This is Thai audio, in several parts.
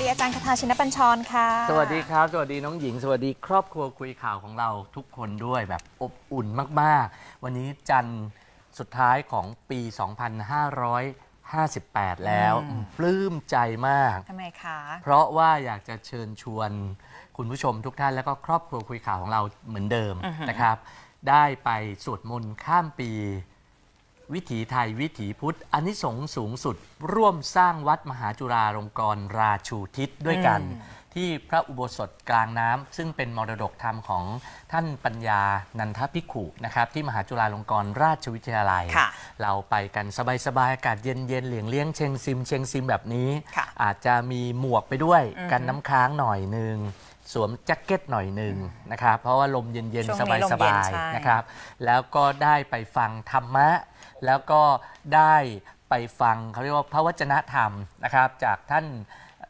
ดีอาจารย์คทาชินปัญชรค่ะ สวัสดีครับ สวัสดีน้องหญิง สวัสดีครอบครัวคุยข่าวของเราทุกคนด้วยแบบอบอุ่นมาก ๆ วันนี้จันทร์สุดท้ายของปี 2558 แล้วปลื้มใจมาก ทำไมคะ เพราะว่าอยากจะเชิญชวนคุณผู้ชมทุกท่าน แล้วก็ครอบครัวคุยข่าวของเราเหมือนเดิมนะครับ ได้ไปสวดมนต์ข้ามปี วิถีไทยวิถีพุทธอานิสงส์สูงสุด ร่วมสร้างวัดมหาจุฬาลงกรณราชูทิศด้วยกัน ที่พระอุโบสถกลางน้ำซึ่งเป็นมรดกธรรมของท่านปัญญานันทภิกขุนะครับที่มหาจุฬาลงกรณราชวิทยาลัย ค่ะเราไปกันสบายๆอากาศเย็นๆเหลียงเลี้ยงเชงซิมเชงซิมแบบนี้ ค่ะ อาจจะมีหมวกไปด้วยอือฮึกันน้ำค้างหน่อยหนึ่งสวมแจ็คเก็ตหน่อยหนึ่งนะครับเพราะว่าลมเย็นช่วๆงนี้ลมสเย็นบายใช่ ๆนะครับ แล้วก็ได้ไปฟังธรรมะ แล้วก็ได้ไปฟังเขาเรียกว่าพระวจนะธรรมนะครับ จากท่าน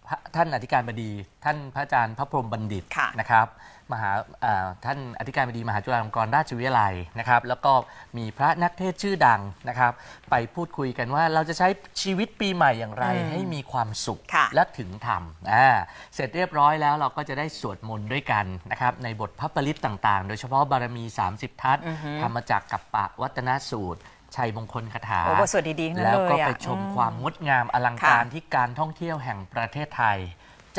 พระท่านอธิการบดี ท่านพระอาจารย์พระพรหมบัณฑิตค่ะนะครับมหาอ่าท่านอธิการบดีมหาจุฬาลงกรณราชวิทยาลัยนะครับ แล้วก็มีพระนักเทศน์ชื่อดังนะครับ ไปพูดคุยกันว่าเราจะใช้ชีวิตปีใหม่อย่างไรอืมให้มีความสุขค่ะและถึงธรรมอ่าเสร็จเรียบร้อยแล้วเราก็จะได้สวดมนต์ด้วยกันนะครับ ในบทพระปริตต่างๆ โดยเฉพาะบารมี 30 ทัศน์อือฮึทำมาจากกัปปะวัตนสูตร ชัยมงคลคาถา โอ้บทสวดดีๆทั้งนั้นแล้วก็เลยอะไปชมอืม ความงดงามอลังการค่ะที่การท่องเที่ยวแห่งประเทศไทย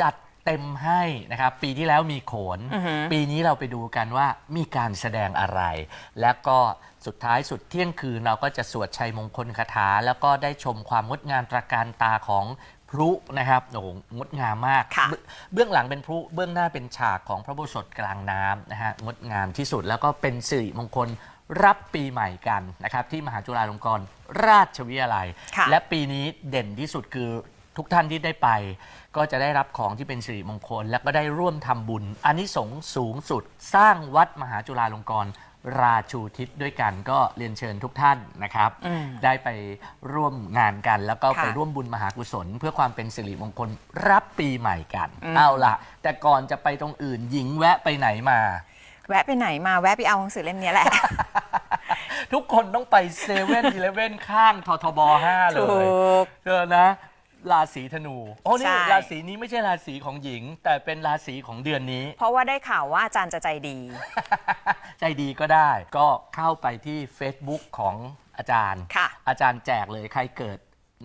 จัดเต็มให้นะครับ ปีที่แล้วมีโขน อือหือ ปีนี้เราไปดูกันว่ามีการแสดงอะไร และก็สุดท้ายสุดเที่ยงคืนเราก็จะสวดชัยมงคลคาถา แล้วก็ได้ชมความงดงามตระการตาของพลุนะครับโอ้โหงดงามมากค่ะ เบื้องเบื้องหลังเป็นพลุเบื้องหน้าเป็นฉากของพระโบสถกลางน้ำนะฮะงดงามที่สุดแล้วก็เป็นสิริมงคล รับปีใหม่กันนะครับที่มหาจุฬาลงกรณราชวิทยาลัย ค่ะ และปีนี้เด่นที่สุดคือทุกท่านที่ได้ไป ก็จะได้รับของที่เป็นสิริมงคล และก็ได้ร่วมทำบุญอานิสงส์สูงสุด สร้างวัดมหาจุฬาลงกรณราชูทิศด้วยกันก็เรียนเชิญทุกท่านนะครับ อืม ได้ไปร่วมงานกัน แล้วก็ค่ะไปร่วมบุญมหากุศล เพื่อความเป็นสิริมงคลรับปีใหม่กัน อืม เอาล่ะ แต่ก่อนจะไปตรงอื่นหญิงแวะไปไหนมา แวะไปไหนมาแวะไปเอาหนังสือเล่มเนี้ยแหละ ทุกคนต้องไปเซเว่นอีเลเว่นข้างททบ5เลถูยก เจอนะ ราศีธนูโอ้นี่ใช่ ราศีนี้ไม่ใช่ราศีของหญิง แต่เป็นราศีของเดือนนี้ เพราะว่าได้ข่าวว่าอาจารย์จะใจดี ใจดีก็ได้ ก็เข้าไปที่ Facebook ของอาจารย์ ค่ะ อาจารย์แจกเลยใครเกิด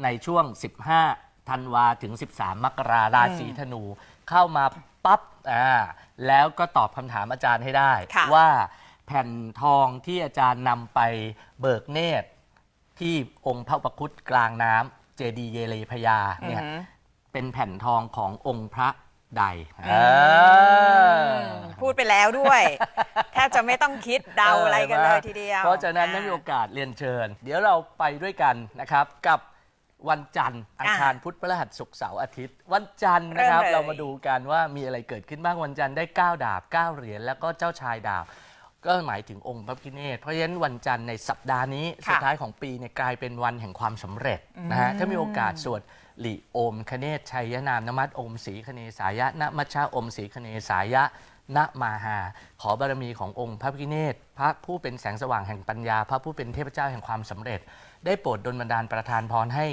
ในช่วง 15 ธันวาถึง 13 มกราราศีธนู เข้ามาปั๊บอ่าแล้วก็ตอบคำถามอาจารย์ให้ได้ ค่ะ ว่า แผ่นทองที่อาจารย์นำไปเบิกเนตร ที่องค์พระอุปคุตกลางน้ำเจดีย์เยเลพยาเนี่ยอือหือเป็นแผ่นทองขององค์พระใดอืพูดไปแล้วด้วย แทบจะไม่ต้องคิดเดาอะไรกันเลยทีเดียวเพราะฉะนั้นอ่ ได้มีโอกาสเรียนเชิญ เดี๋ยวเราไปด้วยกันนะครับ กับวันจันทร์อังคารพุธพฤหัสศุกร์เสาร์อาทิตย์ วันจันทร์นะครับ เริ่มเลย เรามาดูกันว่ามีอะไรเกิดขึ้นบ้างวันจันทร์ได้ 9 ดาบ 9 เหรียญแล้วก็เจ้าชายดาบ ก็หมายถึงองค์พระพิฆเนศเพราะฉะนั้นวันจันทร์ในสัปดาห์นี้ค่ะสุดท้ายของปีเนี่ยกลายเป็นวันแห่งความสำเร็จนะฮะถ้ามีโอกาสสวดหลีโอมคเนศชัยนามนมัตโอมศรีคเนสายะนมัชชาโอมศรีคเนสายะณมาหา ขอบารมีขององค์พระพิฆเนศพระผู้เป็นแสงสว่างแห่งปัญญา พระผู้เป็นเทพเจ้าแห่งความสำเร็จ ได้โปรดดลบันดาลประทานพรให้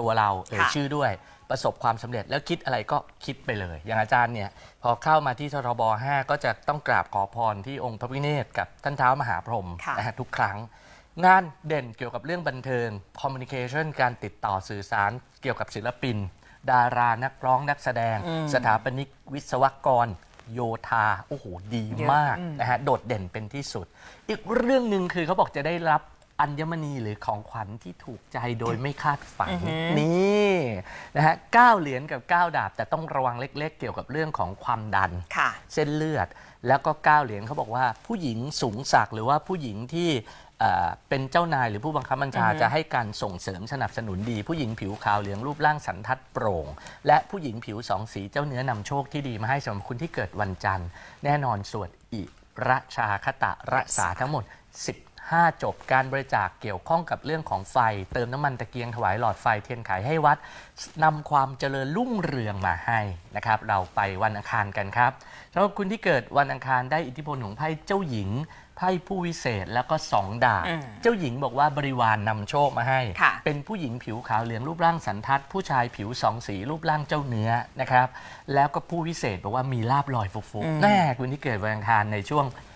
ตัวเราเอ่ยค่ะ ชื่อด้วย ประสบความสำเร็จแล้วคิดอะไรก็คิดไปเลย อย่างอาจารย์เนี่ยพอเข้ามาที่ทรบ5 ก็จะต้องกราบขอพรที่องค์พระพิฆเนศกับท่านเท้ามหาพรหมค่ะนะฮะทุกครั้ง งานเด่นเกี่ยวกับเรื่องบันเทิงคอมมิ n นิเคชันการติดต่อสื่อสารเกี่ยวกับศิลปิน ดารานักร้องนักแสดงอืมสถาปนิกวิศวกรโยธา โอ้โห ดีเยอะมากอืมนะฮะ โดดเด่นเป็นที่สุด อีกเรื่องหนึ่งคือเขาบอกจะได้รับ อัญมณีหรือของขวัญที่ถูกใจโดยไม่คาดฝันอือหือนี่นะฮะเก้าเหรียญกับ 9 ดาบ แต่ต้องระวังเล็กๆ เกี่ยวกับเรื่องของความดันค่ะเส้นเลือด แล้วก็เก้าเหรียญเขาบอกว่าผู้หญิงสูงศักดิ์หรือว่าผู้หญิงที่เอ่อเป็นเจ้านายหรือผู้บังคับบัญชาอือฮึจะให้การส่งเสริมสนับสนุนดี ผู้หญิงผิวขาวเหลืองรูปร่างสันทัดโปร่ง และผู้หญิงผิวสองสีเจ้าเนื้อนำโชคที่ดีมาให้สำหรับคุณที่เกิดวันจันทร์ แน่นอนสวดอิระชาคตะรักษาทั้งหมด 5 จบการบริจาคเกี่ยวข้องกับเรื่องของไฟ เติมน้ำมันตะเกียงถวายหลอดไฟเทียนไขให้วัดนำความเจริญรุ่งเรืองมาให้นะครับ เราไปวันอังคารกันครับสำหรับคุณที่เกิดวันอังคารได้อิทธิพลของไพ่เจ้าหญิงไพ่ผู้วิเศษแล้วก็สองดาบอืมเจ้าหญิงบอกว่าบริวารนนำโชคมาให้ค่ะเป็นผู้หญิงผิวขาวเหลืองรูปร่างสันทัด ผู้ชายผิวสองสีรูปร่างเจ้าเนื้อนะครับ แล้วก็ผู้วิเศษบอกว่ามีลาบลอยฟุกอืมๆแน่คุณที่เกิดวันอังคารในช่วงเอ่อ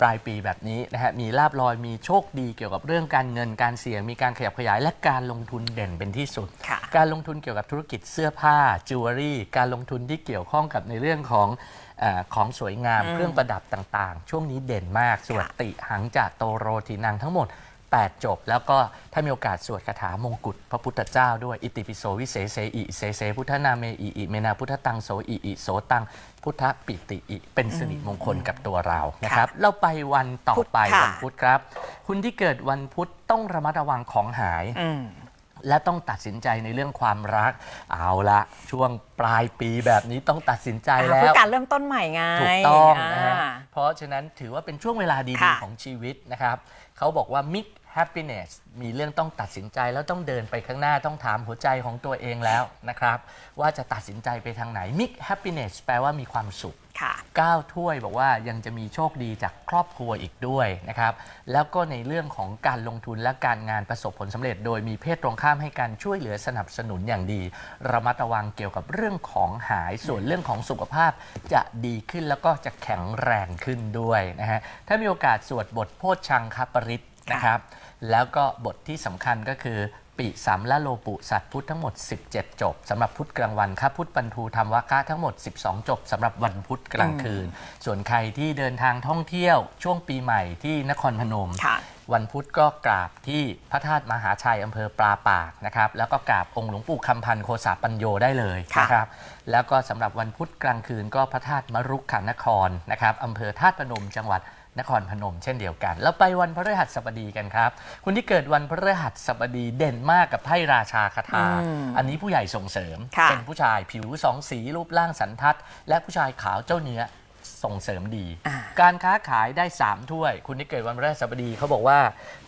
ปลายปีแบบนี้นะฮะมีลาบลอยมีโชคดีเกี่ยวกับเรื่องการเงินการเสี่ยงมีการขยับขยาย และการลงทุนเด่นเป็นที่สุดค่ะการลงทุนเกี่ยวกับธุรกิจเสื้อผ้าจิวเวลรี่ การลงทุนที่เกี่ยวข้องกับในเรื่องของเออของสวยงามอืมเครื่องประดับต่างๆ ช่วงนี้เด่นมากสวดค่ะติหังจะโตโรทีนังทั้งหมด 8 จบ แล้วก็ถ้ามีโอกาสสวดคาถามงกุฎพระพุทธเจ้าด้วยอิติปิโสวิเศษเสอิเสเสพุทธนาเมอิอิเมนาพุทธตังโสอิอิโสตัง พุทธปิติอิเป็นสิริมงคลกับตัวเรานะครับ เราไปวันต่อไปพุธค่ะ วันพุธครับ คุณที่เกิดวันพุธต้องระมัดระวังของหาย อืม และต้องตัดสินใจในเรื่องความรัก เอาละช่วงปลายปีแบบนี้ต้องตัดสินใจอ่าแล้เพื่วอการเริ่มต้นใหม่ไงถูกต้องนะฮะอ่าเพราะฉะนั้นถือว่าเป็นช่วงเวลาดี ค่ะ ๆ ของชีวิตนะครับ เขาบอกว่า mix happiness มีเรื่องต้องตัดสินใจแล้วต้องเดินไปข้างหน้าต้องถามหัวใจของตัวเองแล้วนะครับ ว่าจะตัดสินใจไปทางไหน mix happiness แปลว่ามีความสุขค่ะ9ถ้วยบอกว่ายังจะมีโชคดีจากครอบครัวอีกด้วยนะครับ แล้วก็ในเรื่องของการลงทุนและการงานประสบผลสำเร็จ โดยมีเพศตรงข้ามให้การช่วยเหลือสนับสนุนอย่างดี ระมัดระวังเกี่ยวกับเรื่องของหายส่วนเรื่องของสุขภาพจะดีขึ้นแล้วก็จะแข็งแรงขึ้นด้วยนะฮะถ้ามีโอกาสสวดบทโพชชังคปริตนะครับ แล้วก็บทที่สำคัญก็คือ ปิสัมละโลปุสัตว์พุทธทั้งหมด 17 จบสำหรับพุทธกลางวันครับพุทธปันทูธรรมวคะทั้งหมด 12 จบสำหรับวันพุธกลางคืน ส่วนใครที่เดินทางท่องเที่ยวช่วงปีใหม่ที่นครพนม ค่ะ วันพุธก็กราบที่พระธาตุมหาชัยอำเภอปลาปากนะครับ แล้วก็กราบองค์หลวงปู่คำพันธ์โคสาปัญโยได้เลยค่ะนะครับ แล้วก็สำหรับวันพุธกลางคืนก็พระธาตุมรุกขานครนะครับอำเภอธาตุพนมจังหวัด นครพนมเช่นเดียวกัน แล้วไปวันพฤหัสบดีกันครับ คุณที่เกิดวันพฤหัสบดีเด่นมากกับไพ่ราชาคาถาอืมอันนี้ผู้ใหญ่ส่งเสริมค่ะเป็นผู้ชายผิวสองสีรูปร่างสันทัด และผู้ชายขาวเจ้าเนื้อส่งเสริมดีอ่าการค้าขายได้ 3 ถ้วย คุณที่เกิดวันพฤหัสบดีเขาบอกว่า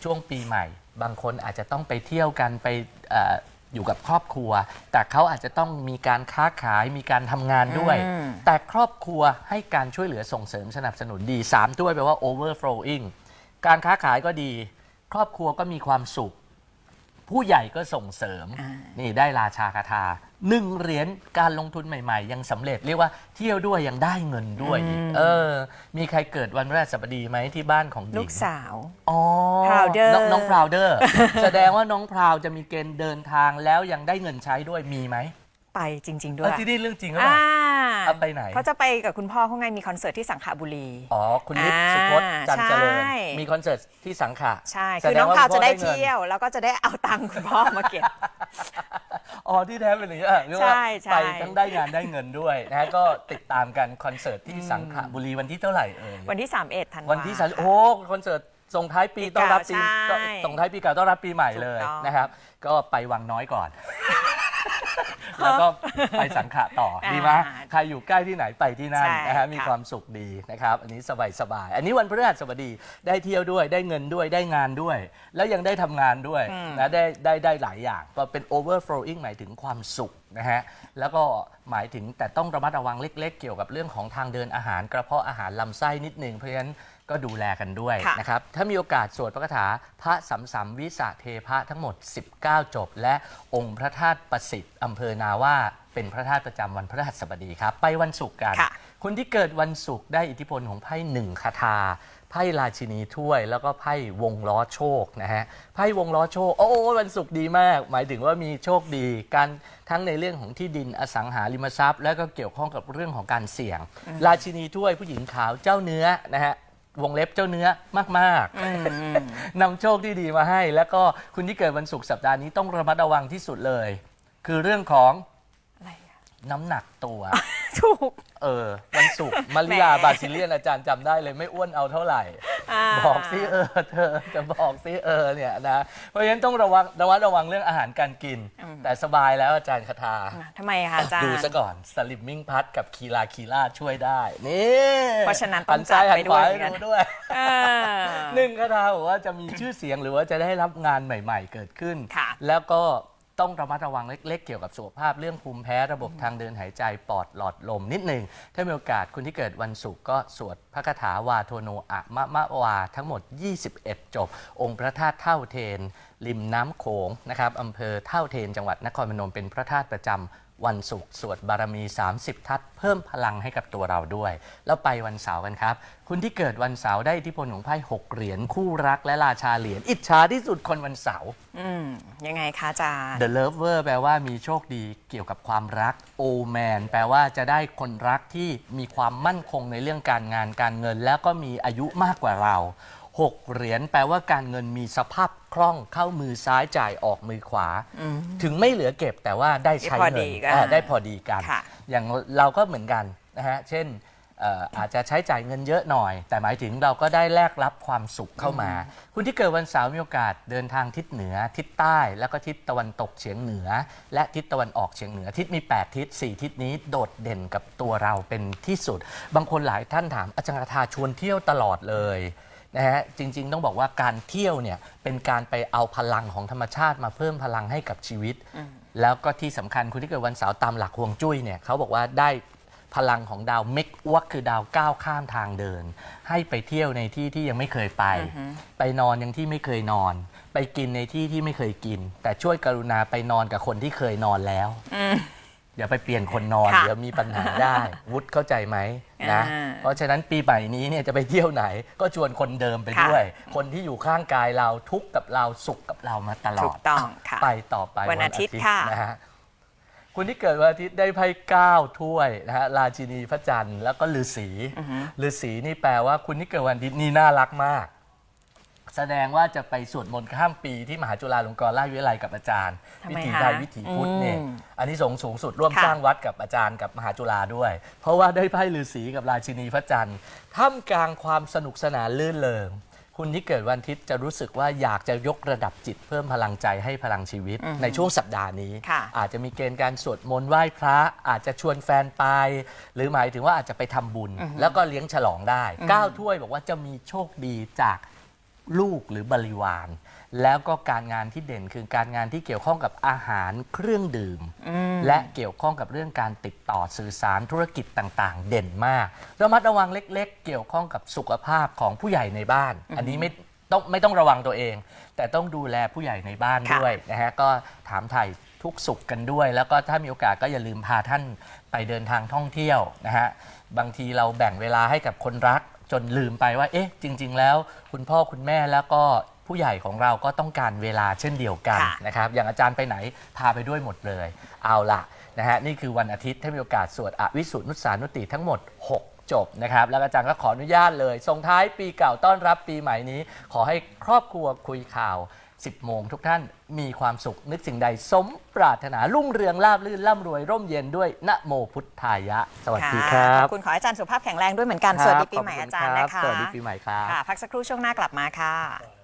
ช่วงปีใหม่ บางคนอาจจะต้องไปเที่ยวกันไปเอออยู่กับครอบครัว แต่เขาอาจจะต้องมีการค้าขายมีการทำงานด้วย อืม แต่ครอบครัวให้การช่วยเหลือส่งเสริมสนับสนุนดี3ถ้วยแปลว่า overflowing การค้าขายก็ดี ครอบครัวก็มีความสุข ผู้ใหญ่ก็ส่งเสริมอ่านี่ได้ราชาคาถา หนึ่งเหรียญการลงทุนใหม่ ๆ ยังสำเร็จเรียกว่าเที่ยวด้วยยังได้เงินด้วยอีกเออ มีใครเกิดวันพฤหัสบดีไหมที่บ้านของหญิง ลูกสาว อ๋อ Prouder น้องน้องพราวเดอร์ แสดงว่าน้องพราวจะมีเกณฑ์เดินทางแล้วยังได้เงินใช้ด้วยมีไหมไปจริง ๆ ด้เอวอยที่นี่เรื่องจริงหรือเปอ่าล่า เอาไปไหน เขาจะไปกับคุณพ่อเขาไงมีคอนเสิร์ตที่สังขบุรี อ๋อ คุณนิดอ่าสุพจน์จันทร์เจริญ ใช่ มีคอนเสิร์ตที่สังขะใช่แสคือดน้องว่พาวจะได้คุณพ่องินเที่ยว แล้วก็จะได้เอาตังค์คุณพ่อมาเก็บ อ๋อที่แท้เป็นอย่างนี้อะเรียกว่าใช่ใช่ ไปทั้งได้งานได้เงินด้วยนะฮะก็ติดตามกันคอนเสิร์ตที่สังขบุรีวันที่เท่าไหร่เอ่ย วันที่ 31ธันวา วันที่สามโอ้คอนเสิร์ตส่งท้ายปีปีต้อนรับปีเก่าใช่ส่งท้ายปีเก่าต้อนรับปีใหม่เลยถูกต้อง นะครับ ก็ไปวังน้อยก่อน แล้วก็ไปสังขะต่ออ่าดีไหมใครอยู่ใกล้ที่ไหนไปที่นั่นใช่นะฮะมีค่ะความสุขดีนะครับ อันนี้สบายสบายๆอันนี้วันพฤหัสบดีได้เที่ยวด้วยได้เงินด้วยได้งานด้วย แล้วยังได้ทำงานด้วยนะได้ได้ได้หลายอย่างก็เป็น overflowing หมายถึงความสุขนะฮะแล้วก็หมายถึงแต่ต้องระมัดระวังเล็ก ๆ เกี่ยวกับเรื่องของทางเดินอาหารกระเพาะอาหารลำไส้นิดนึงเพราะฉะนั้น ก็ดูแลกันด้วยค่ะ นะครับ ถ้ามีโอกาสสวดพระคาถาพระสัมสัมวิสะเทพะทั้งหมด 19 จบ และองค์พระธาตุประสิทธิ์อำเภอนาว่าเป็นพระธาตุประจำวันพฤหัสบดีครับ ไปวันศุกร์กัน ค่ะ คนที่เกิดวันศุกร์ได้อิทธิพลของไพ่หนึ่งคาถาไพ่ราชินีถ้วย แล้วก็ไพ่วงล้อโชคนะฮะไพ่วงล้อโชคโอ้วันศุกร์ดีมาก หมายถึงว่ามีโชคดี การทั้งในเรื่องของที่ดินอสังหาริมทรัพย์ แล้วก็เกี่ยวข้องกับเรื่องของการเสี่ยง ราชินีถ้วยผู้หญิงขาวเจ้าเนื้อนะฮะ วงเล็บเจ้าเนื้อมากๆนำโชคที่ดีมาให้ แล้วก็คุณที่เกิดวันศุกร์สัปดาห์นี้ต้องระมัดระวังที่สุดเลย คือเรื่องของอะไรอะน้ำหนักตัว ถูก เออวันศุกร์มาริยาแหม บาซิเลียนอาจารย์จำได้เลยไม่อ้วนเอาเท่าไหร่า บอกซิเออเธอจะบอกซิเออเนี่ยนะเพราะฉะนั้นต้องระวังระวัดระวังเรื่องอาหารการกินแต่สบายแล้วอาจารย์คาทาทำไมคะอาจารย์ ดูซะก่อนสลิมมิ่งพัดกับคีลาคีล่าช่วยได้ นี่เพราะฉะนั้นต้องหัซ้ายจัดหัไปนขวาด้วยให้เหมือนกันดูด้วย เออ หนึ่งคาถาบอกว่าจะมีชื่อเสียงหรือว่าจะได้รับงานใหม่ ๆ เกิดขึ้น ค่ะแล้วก็ ต้องระมัดระวังเล็กๆ เกี่ยวกับสุขภาพเรื่องภูมิแพ้ระบบทางเดินหายใจปอดหลอดลมนิดหนึ่งถ้ามีโอกาสคุณที่เกิดวันศุกร์ก็สวดพระคาถาวาโทโนอะมะมะวา ทั้งหมด 21 จบ องค์พระธาตุเท่าเทน ริมน้ำโขงนะครับอำเภอเท่าเทนจังหวัดนครพนมเป็นพระธาตุประจำ วันศุกร์สวดบารมี 30 ทัศน์เพิ่มพลังให้กับตัวเราด้วย แล้วไปวันเสาร์กันครับ คุณที่เกิดวันเสาร์ได้อิทธิพลของไพ่หกเหรียญคู่รักและราชาเหรียญอิจฉาที่สุดคนวันเสาร์ อืมยังไงคะอาจารย์ The Lover แปลว่ามีโชคดีเกี่ยวกับความรัก O Man แปลว่าจะได้คนรักที่มีความมั่นคงในเรื่องการงานการเงิน แล้วก็มีอายุมากกว่าเรา หกเหรียญแปลว่าการเงินมีสภาพคล่องเข้ามือซ้ายจ่ายออกมือขวาถึงไม่เหลือเก็บแต่ว่าได้ใช้พอเงิดีนกันอ่าได้พอดีกัน ค่ะ อย่างเราก็เหมือนกันนะฮะ เช่นเอ่ออาจจะใช้จ่ายเงินเยอะหน่อย แต่หมายถึงเราก็ได้แลกรับความสุขเข้ามา คุณที่เกิดวันเสาร์มีโอกาสเดินทางทิศเหนือ ทิศใต้ แล้วก็ทิศตะวันตกเฉียงเหนือ และทิศตะวันออกเฉียงเหนือ ทิศมี 8 ทิศ 4 ทิศนี้โดดเด่นกับตัวเราเป็นที่สุด บางคนหลายท่านถามอาจารย์คาทาชวนเที่ยวตลอดเลย นะฮะจริงๆ ต้องบอกว่าการเที่ยวเนี่ยเป็นการไปเอาพลังของธรรมชาติมาเพิ่มพลังให้กับชีวิต แล้วก็ที่สำคัญคุณที่เกิดวันเสาร์ตามหลักฮวงจุ้ยเนี่ยเขาบอกว่าได้พลังของดาวเมกอ้วกคือดาวก้าวข้ามทางเดิน ให้ไปเที่ยวในที่ที่ยังไม่เคยไป ไปนอนยังที่ไม่เคยนอน ไปกินในที่ที่ไม่เคยกิน แต่ช่วยกรุณาไปนอนกับคนที่เคยนอนแล้ว อย่าไปเปลี่ยนคนนอนค่ะเดี๋ยวมีปัญหาได้ วุฒิเข้าใจไหมนะ อ่าเพราะฉะนั้นปีใหม่นี้เนี่ยจะไปเที่ยวไหน ก็ชวนคนเดิมไปค่ะ ด้วย คนที่อยู่ข้างกายเราทุกข์กับเราสุขกับเรามาตลอดถูกต้องค่ะ ไปต่อไปวันอาทิตย์ค่ะนะฮะคุณที่เกิดวันอาทิตย์ได้ไพ่เก้าถ้วยนะฮะราชินีพระจันทร์แล้วก็ฤาษีฤาษีนี่แปลว่าคุณที่เกิดวันอาทิตย์นี่น่ารักมาก แสดงว่าจะไปสวดมนต์ข้ามปีที่มหาจุฬาลงกรณราชวิทยาลัยกับอาจารย์ ทำวิไมถีคะไทยวิถีพุทธเนี่ยอืมอันนี้สงส์สูงสุดร่วมค่ะ สร้างวัดกับอาจารย์กับมหาจุฬาด้วย เพราะว่าได้ไพ่ฤาษีกับราชินีพระจันทร์ท่ามกลางความสนุกสนานลื่นเริงคุณที่เกิดวันอาทิตย์จะรู้สึกว่าอยากจะยกระดับจิตเพิ่มพลังใจให้พลังชีวิต ในช่วงสัปดาห์นี้ ค่ะ อาจจะมีเกณฑ์การสวดมนต์ไหว้พระอาจจะชวนแฟนไป หรือหมายถึงว่าอาจจะไปทำบุญ แล้วก็เลี้ยงฉลองได้เก้าถ้วยบอกว่าจะมีโชคดีจาก ลูกหรือบริวาร แล้วก็การงานที่เด่นคือการงานที่เกี่ยวข้องกับอาหารเครื่องดื่ม และเกี่ยวข้องกับเรื่องการติดต่อสื่อสารธุรกิจต่างๆ เด่นมากระมัดระวังเล็ก ๆ เกี่ยวข้องกับสุขภาพของผู้ใหญ่ในบ้าน อันนี้ไม่ต้องไม่ต้องระวังตัวเอง แต่ต้องดูแลผู้ใหญ่ในบ้านค่ะด้วยนะฮะก็ถามไถ่ทุกสุขกันด้วย แล้วก็ถ้ามีโอกาสก็อย่าลืมพาท่านไปเดินทางท่องเที่ยวนะฮะบางทีเราแบ่งเวลาให้กับคนรัก จนลืมไปว่า เอ๊ะ จริง ๆ แล้ว คุณพ่อคุณแม่แล้วก็ผู้ใหญ่ของเราก็ต้องการเวลาเช่นเดียวกันค่ะ นะครับ อย่างอาจารย์ไปไหนพาไปด้วยหมดเลย เอาล่ะนะฮะนี่คือวันอาทิตย์ถ้ามีโอกาสสวดอวิสุทธินุสานุติทั้งหมด 6 จบนะครับ แล้วอาจารย์ก็ขออนุญาตเลยส่งท้ายปีเก่าต้อนรับปีใหม่นี้ ขอให้ครอบครัวคุยข่าว 10 โมง ทุกท่านมีความสุขนึกสิ่งใดสมปรารถนารุ่งเรืองราบรื่นร่ำรวยร่มเย็นด้วยนะโมพุทธายะ สวัสดีคค่ะรัขบ อบคุณขอให้อาจารย์สุขภาพแข็งแรงด้วยเหมือนกัน สวัสดีปีใหม่อาจารย์นะคะ สวัสดีปีใหม่ครับ ค่ะ พักสักครู่ช่วงหน้ากลับมาค่ะ